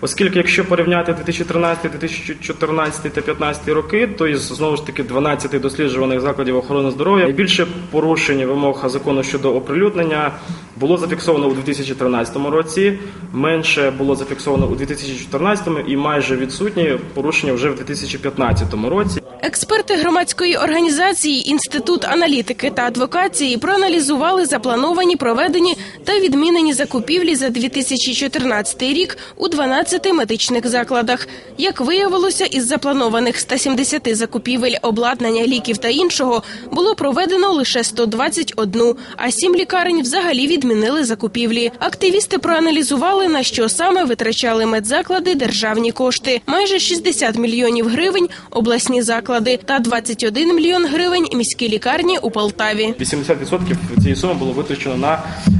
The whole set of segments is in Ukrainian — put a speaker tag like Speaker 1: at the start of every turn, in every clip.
Speaker 1: Оскільки, якщо порівняти 2013, 2014 та 2015 роки, то із знову ж таки 12 досліджуваних закладів охорони здоров'я найбільше порушень вимог закону щодо оприлюднення було зафіксовано у 2013 році, менше було зафіксовано у 2014 і майже відсутні порушення вже в 2015 році.
Speaker 2: Експерти громадської організації Інститут аналітики та адвокації проаналізували заплановані, проведені та відмінені закупівлі за 2014 рік у 12 медичних закладах. Як виявилося, із запланованих 170 закупівель обладнання, ліків та іншого було проведено лише 121, а сім лікарень взагалі відмінили закупівлі. Активісти проаналізували на що саме витрачали медзаклади державні кошти: майже 60 мільйонів гривень обласні заклади та 21 мільйон гривень міській лікарні у Полтаві.
Speaker 1: 80% цієї суми було витрачено на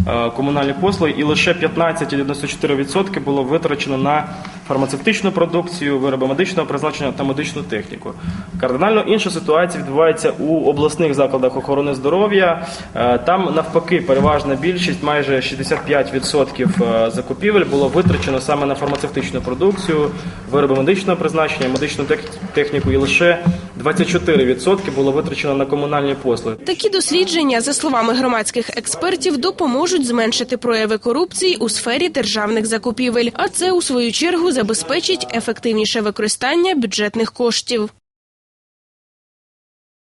Speaker 1: е, комунальні послуги, і лише 15,94% було витрачено на фармацевтичну продукцію, вироби медичного призначення та медичну техніку. Кардинально інша ситуація відбувається у обласних закладах охорони здоров'я. Е, Там навпаки переважна більшість, майже 65% закупівель було витрачено саме на фармацевтичну продукцію, вироби медичного призначення, медичну техніку, і лише 24% було витрачено на комунальні послуги.
Speaker 2: Такі дослідження, за словами громадських експертів, допоможуть зменшити прояви корупції у сфері державних закупівель, а це у свою чергу забезпечить ефективніше використання бюджетних коштів.